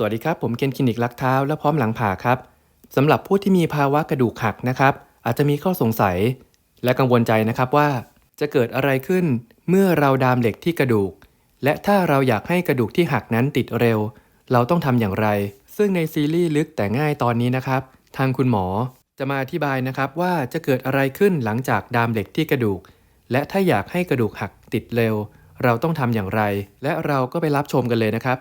สวัสดีครับ ผมเคนคลินิกลักเท้าและพร้อมหลังผ่าครับสำหรับผู้ที่มีภาวะกระดูกหักนะครับ อาจจะมีข้อสงสัย และกังวลใจนะครับว่า จะเกิดอะไรขึ้นเมื่อเราดามเหล็กที่กระดูก และถ้าเราอยากให้กระดูกที่หักนั้นติดเร็ว เราต้องทำอย่างไร ซึ่งในซีรีส์ลึกแต่ง่ายตอนนี้นะครับ ทางคุณหมอจะมาอธิบายนะครับว่าจะเกิดอะไรขึ้นหลังจากดามเหล็กที่กระดูก และถ้าอยากให้กระดูกหักติดเร็ว เราต้องทำอย่างไร และเราก็ไปรับชมกันเลยนะครับ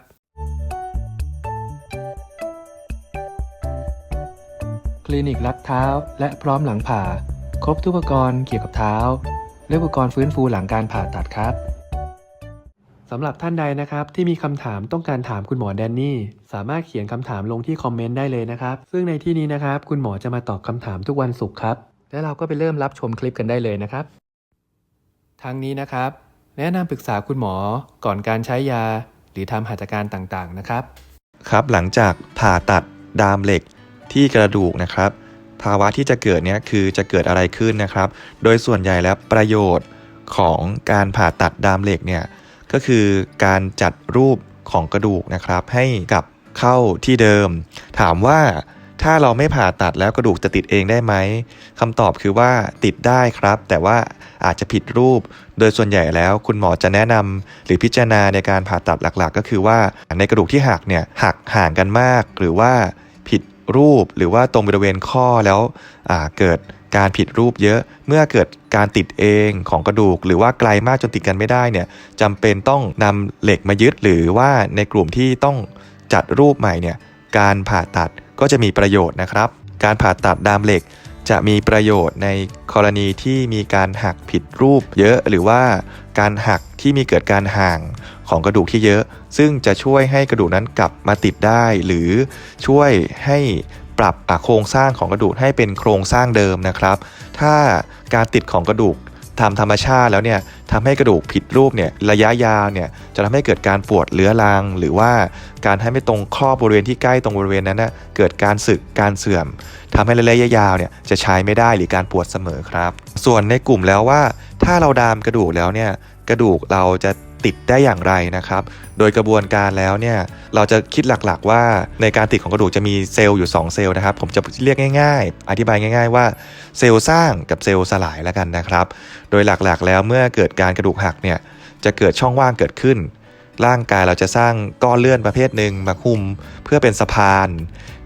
คลินิกรัดเท้า และพร้อมหลังผ่า ครบทุกอุปกรณ์เกี่ยวกับเท้า และอุปกรณ์ฟื้นฟูหลังการผ่าตัดครับสำหรับท่านใดนะครับที่มีคำถามต้องการถามคุณหมอแดนนี่ สามารถเขียนคำถามลงที่คอมเมนต์ได้เลยนะครับ ซึ่งในที่นี้นะครับ คุณหมอจะมาตอบคำถามทุกวันศุกร์ครับ และเราก็ไปเริ่มรับชมคลิปกันได้เลยนะครับ ทั้งนี้นะครับ แนะนำปรึกษาคุณหมอก่อนการใช้ยา หรือทำหัตถการต่างๆนะครับ ครับหลังจากผ่าตัดดามเหล็ก ที่กระดูกนะครับ ภาวะที่จะเกิดเนี้ยคือจะเกิดอะไรขึ้นนะครับ โดยส่วนใหญ่แล้วประโยชน์ของการผ่าตัดดามเหล็กเนี่ยก็คือการจัดรูปของกระดูกนะครับ ให้กลับเข้าที่เดิม ถามว่าถ้าเราไม่ผ่าตัดแล้วกระดูกจะติดเองได้ไหมคำตอบคือว่าติดได้ครับ แต่ว่าอาจจะผิดรูป โดยส่วนใหญ่แล้วคุณหมอจะแนะนำหรือพิจารณาในการผ่าตัดหลักๆ ก็คือว่าในกระดูกที่หักเนี่ยหักห่างกันมาก หรือว่าผิด รูปหรือว่าตรงบริเวณข้อแล้วเกิดการผิดรูปเยอะเมื่อเกิดการติดเองของกระดูก หรือว่าไกลมากจนติดกันไม่ได้เนี่ยจำเป็นต้องนำเหล็กมายึด หรือว่าในกลุ่มที่ต้องจัดรูปใหม่เนี่ยการผ่าตัดก็จะมีประโยชน์นะครับ การผ่าตัดดามเหล็กจะมีประโยชน์ในกรณีที่มีการหักผิดรูปเยอะหรือว่าการหักที่มีเกิดการห่าง ของกระดูกที่เยอะ ซึ่งจะช่วยให้กระดูกนั้นกลับมาติดได้ หรือช่วยให้ปรับโครงสร้างของกระดูกให้เป็นโครงสร้างเดิมนะครับ ถ้าการติดของกระดูกทำธรรมชาติแล้วเนี่ยทำให้กระดูกผิดรูปเนี่ยระยะยาวเนี่ยจะทำให้เกิดการปวดเรื้อรัง หรือว่าการให้ไม่ตรงข้อบบริเวณที่ใกล้ตรงบริเวณนั้นนะเกิดการสึกการเสื่อมทำให้ระยะยาวเนี่ยจะใช้ไม่ได้หรือการปวดเสมอครับ ส่วนในกลุ่มแล้วว่า ถ้าเราดามกระดูกแล้วเนี่ยกระดูกเราจะ ติดได้อย่างไรนะครับ โดยกระบวนการแล้วเนี่ยเราจะคิดหลักๆ ว่าในการติดของกระดูกจะมีเซลล์อยู่ 2 เซลล์นะครับ ผมจะเรียกง่าย ๆ อธิบายง่าย ๆ ว่าเซลล์สร้างกับเซลล์สลายแล้วกันนะครับ โดยหลักๆ แล้วเมื่อเกิดการกระดูกหักเนี่ยจะเกิดช่องว่างเกิดขึ้น ร่างกายเราจะสร้างก้อนเลื่อนประเภทหนึ่งมาคุมเพื่อเป็นสะพาน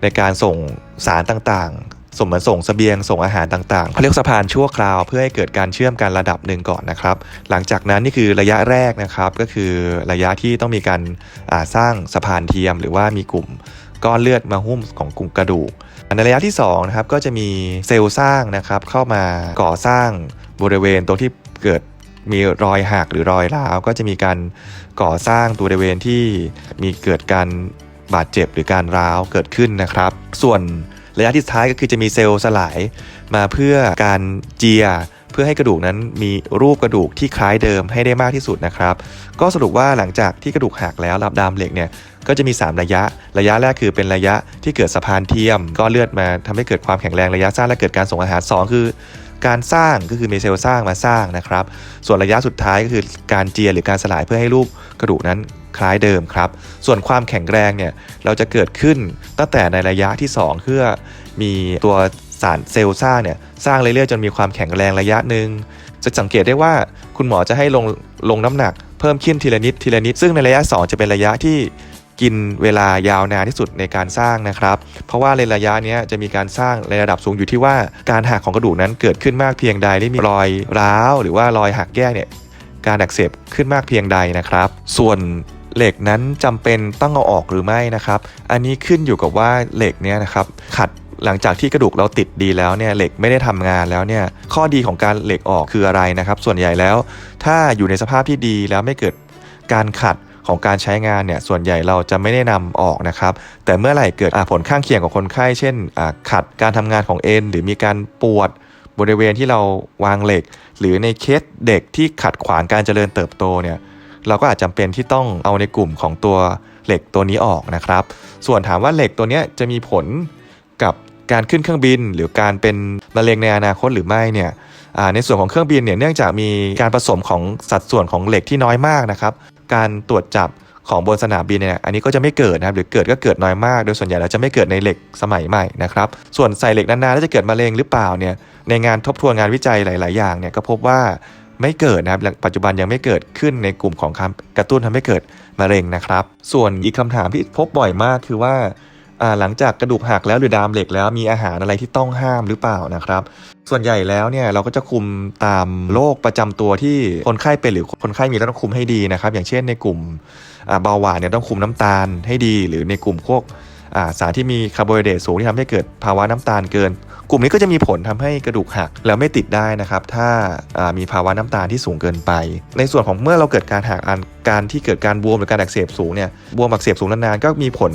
ในการส่งสารต่างๆ ส่งเหมือนส่งเสบียงส่งอาหารต่างๆเขาเรียกสะพานชั่วคราว เพื่อให้เกิดการเชื่อมกันระดับหนึ่งก่อนนะครับ หลังจากนั้นนี่คือระยะแรกนะครับก็คือระยะที่ต้องมีการสร้างสะพานเทียม หรือว่ามีกลุ่มก้อนเลือดมาหุ้มของกลุ่มกระดูกในระยะที่2นะครับก็จะมีเซลล์สร้างนะครับเข้ามาก่อสร้างบริเวณตรงที่เกิดมีรอยหักหรือรอยร้าวก็จะมีการก่อสร้างตัวบริเวณที่มีเกิดการบาดเจ็บหรือการร้าวเกิดขึ้นนะครับ ส่วน ระยะที่สุดท้ายก็คือจะมีเซลล์สลายมาเพื่อการเจียเพื่อให้กระดูกนั้นมีรูปกระดูกที่คล้ายเดิมให้ได้มากที่สุดนะครับ ก็สรุปว่าหลังจากที่กระดูกหักแล้วรับดามเหล็กเนี่ยก็จะมี 3 ระยะ ระยะแรกคือเป็นระยะที่เกิดสะพานเทียม ก็เลือดมาทำให้เกิดความแข็งแรงระยะสั้นและเกิดการส่งอาหาร 2 คือ การสร้างก็คือเมเซลสร้างมาสร้างนะครับ ส่วนระยะสุดท้ายก็คือการเจียหรือการสลายเพื่อให้รูปกระดูกนั้นคล้ายเดิมครับ ส่วนความแข็งแรงเนี่ยเราจะเกิดขึ้นตั้งแต่ในระยะที่ 2 เพื่อมีตัวสารเซลล์สร้างเนี่ยสร้างเรื่อยๆจนมีความแข็งแรงระยะหนึ่งจะสังเกตได้ว่าคุณหมอจะให้ลงลงน้ำหนักเพิ่มขึ้นทีละนิดทีละนิดซึ่งในระยะ 2 จะเป็นระยะที่ กินเวลายาวนานที่สุดในการสร้างนะครับ เพราะว่าในระยะนี้จะมีการสร้างในระดับสูงอยู่ที่ว่าการหักของกระดูกนั้นเกิดขึ้นมากเพียงใดได้มีรอยร้าว หรือว่ารอยหักแยกเนี่ยการอักเสบขึ้นมากเพียงใดนะครับ ส่วนเหล็กนั้นจำเป็นต้องเอาออกหรือไม่นะครับ อันนี้ขึ้นอยู่กับว่าเหล็กเนี่ยนะครับขัดหลังจากที่กระดูกเราติดดีแล้วเนี่ยเหล็กไม่ได้ทำงานแล้วเนี่ยข้อดีของการเหล็กออกคืออะไรนะครับ ส่วนใหญ่แล้ว ถ้าอยู่ในสภาพที่ดีแล้วไม่เกิดการขัด ของการใช้งานเนี่ยส่วนใหญ่เราจะไม่ได้นำออกนะครับแต่เมื่อไหร่เกิดผลข้างเคียงของคนไข้เช่นขัดการทำงานของเอ็นหรือมีการปวดบริเวณที่เราวางเหล็ก หรือในเคสเด็กที่ขัดขวางการเจริญเติบโตเนี่ยเราก็อาจจำเป็นที่ต้องเอาในกลุ่มของตัวเหล็กตัวนี้ออกนะครับ ส่วนถามว่าเหล็กตัวนี้จะมีผลกับการขึ้นเครื่องบิน หรือการเป็นมะเร็งในอนาคตหรือไม่เนี่ยในส่วนของเครื่องบินเนี่ยเนื่องจากมีการผสมของสัดส่วนของเหล็กที่น้อยมากนะครับ การตรวจจับของบนสนามบินเนี่ยอันนี้ก็จะไม่เกิดนะครับหรือเกิดก็เกิดน้อยมาก โดยส่วนใหญ่แล้วจะไม่เกิดในเหล็กสมัยใหม่นะครับส่วนใส่เหล็กนานๆแล้วจะเกิดมะเร็งหรือเปล่าเนี่ยในงานทบทวนงานวิจัยหลาย ๆ อย่างเนี่ยก็พบว่าไม่เกิดนะครับปัจจุบันยังไม่เกิดขึ้นในกลุ่มของการกระตุ้นทำให้เกิดมะเร็งนะครับ ส่วนอีกคำถามที่พบบ่อยมากคือว่าหลังจากกระดูกหักแล้วหรือดามเหล็กแล้วมีอาหารอะไรที่ต้องห้ามหรือเปล่านะครับ ส่วนใหญ่แล้วเนี่ยเราก็จะคุมตามโรคประจำตัวที่คนไข้เป็นหรือคนไข้มีแล้วต้องคุมให้ดีนะครับ อย่างเช่นในกลุ่มเบาหวานเนี่ยต้องคุมน้ำตาลให้ดี หรือในกลุ่มพวกสารที่มีคาร์โบไฮเดรตสูงที่ทำให้เกิดภาวะน้ำตาลเกิน กลุ่มนี้ก็จะมีผลทำให้กระดูกหักแล้วไม่ติดได้นะครับ ถ้ามีภาวะน้ำตาลที่สูงเกินไป ในส่วนของเมื่อเราเกิดการหักอันการที่เกิดการบวมหรือการอักเสบสูงเนี่ยบวมอักเสบสูงนานๆก็มีผล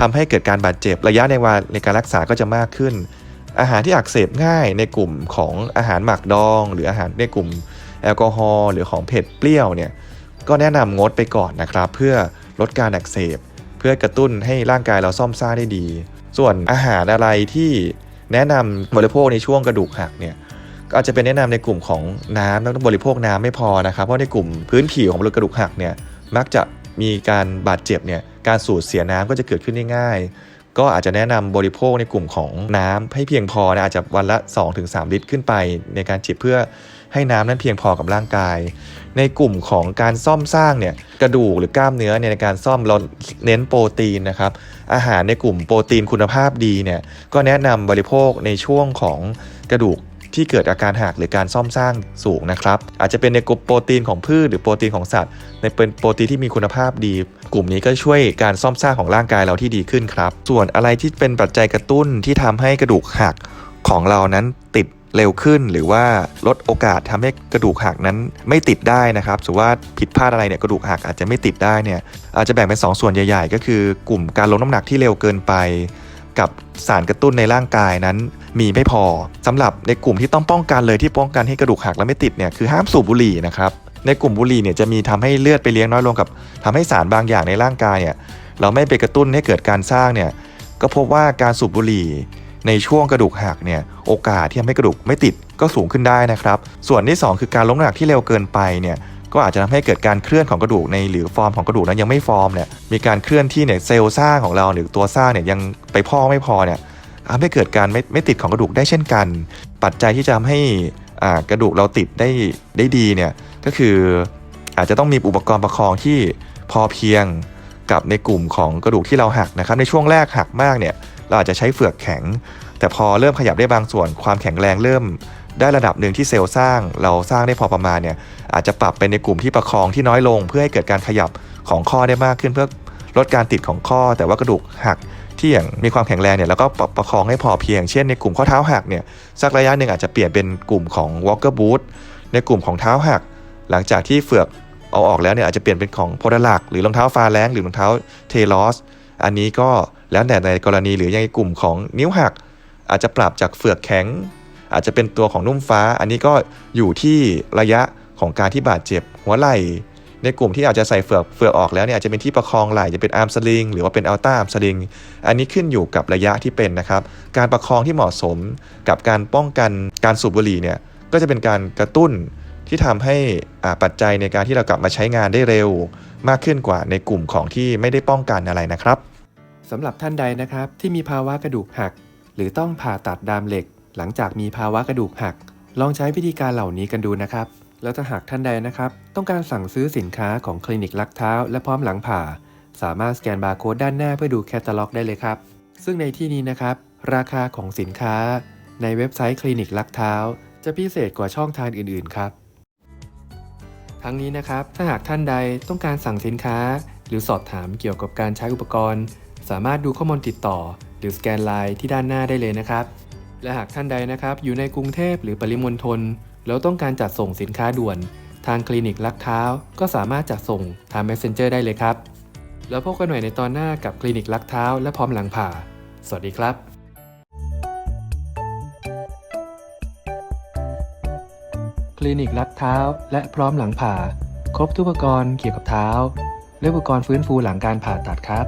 ทำให้เกิดการบาดเจ็บระยะในวาในการรักษาก็จะมากขึ้น อาหารที่อักเสบง่ายในกลุ่มของอาหารหมักดอง หรืออาหารในกลุ่มแอลกอฮอล์หรือของเผ็ดเปรี้ยวเนี่ยก็แนะนำงดไปก่อนนะครับ เพื่อลดการอักเสบ เพื่อกระตุ้นให้ร่างกายเราซ่อมสร้างได้ดี ส่วนอาหารอะไรที่แนะนำบริโภคในช่วงกระดูกหักเนี่ยก็อาจจะเป็นแนะนำในกลุ่มของน้ำต้องบริโภคน้ำไม่พอนะครับเพราะในกลุ่มพื้นผิวของกระดูกหักเนี่ยมักจะมีการบาดเจ็บเนี่ยการสูญเสียน้ำก็จะเกิดขึ้นได้ง่าย ก็อาจจะแนะนำบริโภคในกลุ่มของน้ำให้เพียงพอนะอาจจะวันละ 2-3 ลิตรขึ้นไป ในการจิบเพื่อให้น้ำนั้นเพียงพอกับร่างกาย ในกลุ่มของการซ่อมสร้างเนี่ยกระดูกหรือกล้ามเนื้อเนี่ยในการซ่อมเราเน้นโปรตีนนะครับอาหารในกลุ่มโปรตีนคุณภาพดีเนี่ยก็แนะนำบริโภคในช่วงของกระดูก ที่เกิดอาการหักหรือการซ่อมสร้างสูงนะครับ อาจจะเป็นในกลุ่มโปรตีนของพืชหรือโปรตีนของสัตว์ ในเป็นโปรตีนที่มีคุณภาพดี กลุ่มนี้ก็ช่วยการซ่อมสร้างของร่างกายเราที่ดีขึ้นครับ ส่วนอะไรที่เป็นปัจจัยกระตุ้นที่ทำให้กระดูกหักของเรานั้นติดเร็วขึ้นหรือว่าลดโอกาสทำให้กระดูกหักนั้นไม่ติดได้นะครับสมมติว่าผิดพลาดอะไรเนี่ยกระดูกหักอาจจะไม่ติดได้เนี่ยอาจจะแบ่งเป็นสองส่วนใหญ่ ๆ ก็คือกลุ่มการลดน้ำหนักที่เร็วเกินไป กับสารกระตุ้นในร่างกายนั้นมีไม่พอสำหรับในกลุ่มที่ต้องป้องกันเลยที่ป้องกันให้กระดูกหักแล้วไม่ติดเนี่ยคือห้ามสูบบุหรี่นะครับในกลุ่มบุหรี่เนี่ยจะมีทำให้เลือดไปเลี้ยงน้อยลงกับทำให้สารบางอย่างในร่างกายเนี่ยเราไม่ไปกระตุ้นให้เกิดการสร้างเนี่ยก็พบว่าการสูบบุหรี่ในช่วงกระดูกหักเนี่ยโอกาสที่ทำให้กระดูกไม่ติดก็สูงขึ้นได้นะครับ ส่วนที่สองคือการลดน้ำหนักที่เร็วเกินไปเนี่ย ก็อาจจะทำให้เกิดการเคลื่อนของกระดูกในหรือฟอร์มของกระดูกนั้นยังไม่ฟอร์มเนี่ยมีการเคลื่อนที่เนี่ยเซลล์สร้างของเราหรือตัวสร้างเนี่ยยังไปพ่อไม่พอเนี่ยทำให้เกิดการไม่ไม่ติดของกระดูกได้เช่นกัน ปัจจัยที่จะทำให้กระดูกเราติดได้ได้ดีเนี่ยก็คืออาจจะต้องมีอุปกรณ์ประคองที่พอเพียงกับในกลุ่มของกระดูกที่เราหักนะครับ ในช่วงแรกหักมากเนี่ยเราอาจจะใช้เฟือกแข็ง แต่พอเริ่มขยับได้บางส่วนความแข็งแรงเริ่มได้ระดับหนึ่งที่เซลล์สร้างเราสร้างได้พอประมาณเนี่ย อาจจะปรับเป็นในกลุ่มที่ประคองที่น้อยลง เพื่อให้เกิดการขยับของข้อได้มากขึ้นเพื่อลดการติดของข้อ แต่ว่ากระดูกหักที่อย่างมีความแข็งแรงเนี่ยแล้วก็ประประคองให้พอเพียง เช่นในกลุ่มข้อเท้าหักเนี่ยสักระยะหนึ่งอาจจะเปลี่ยนเป็นกลุ่มของ walker boot ในกลุ่มของเท้าหัก หลังจากที่เฟือกเอาออกแล้วเนี่ยอาจจะเปลี่ยนเป็นของโพดาลักหรือรองเท้าฟาแรงหรือรองเท้าเทลอสอันนี้ก็แล้วแต่ในกรณีหรือยังในกลุ่มของนิ้วหัก อาจจะปรับจากเฟือกแข็ง อาจจะเป็นตัวของนุ่มฟ้า อันนี้ก็อยู่ที่ระยะ ของการที่บาดเจ็บหัวไหล่ในกลุ่มที่อาจจะใส่เฟือกเฟือกออกแล้วเนี่ยอาจจะเป็นที่ประคองไหล่จะเป็นอาร์มสลิงหรือว่าเป็นอัลต้าอาร์มสลิงอันนี้ขึ้นอยู่กับระยะที่เป็นนะครับ การประคองที่เหมาะสมกับการป้องกันการสูบบุหรี่เนี่ยก็จะเป็นการกระตุ้นที่ทำให้อาปัจจัยในการที่เรากลับมาใช้งานได้เร็ว มากขึ้นกว่าในกลุ่มของที่ไม่ได้ป้องกันอะไรนะครับสำหรับท่านใดนะครับที่มีภาวะกระดูกหัก หรือต้องผ่าตัดดามเหล็ก หลังจากมีภาวะกระดูกหัก ลองใช้วิธีการเหล่านี้กันดูนะครับ แล้วถ้าหากท่านใดนะครับ ต้องการสั่งซื้อสินค้าของคลินิกลักเท้า และพร้อมหลังผ่า สามารถสแกนบาร์โค้ดด้านหน้าเพื่อดูแคตตาล็อกได้เลยครับ ซึ่งในที่นี้นะครับ ราคาของสินค้า ในเว็บไซต์คลินิกลักเท้า จะพิเศษกว่าช่องทางอื่น ๆ ครับ ทั้งนี้นะครับ ถ้าหากท่านใดต้องการสั่งสินค้า หรือสอบถามเกี่ยวกับการใช้อุปกรณ์ สามารถดูข้อมูลติดต่อ หรือสแกนไลน์ที่ด้านหน้าได้เลยนะครับ และหากท่านใดนะครับ อยู่ในกรุงเทพหรือปริมณฑล แล้วต้องการจัดส่งสินค้าด่วน ทางคลินิกลักเท้า ก็สามารถจัดส่งทาง Messenger ได้เลยครับ แล้วพบกันใหม่ในตอนหน้ากับคลินิกลักเท้า และพร้อมหลังผ่า สวัสดีครับคลินิกลักเท้า และพร้อมหลังผ่า ครบทุกอุปกรณ์เกี่ยวกับเท้า และอุปกรณ์ฟื้นฟูหลังการผ่าตัดครับ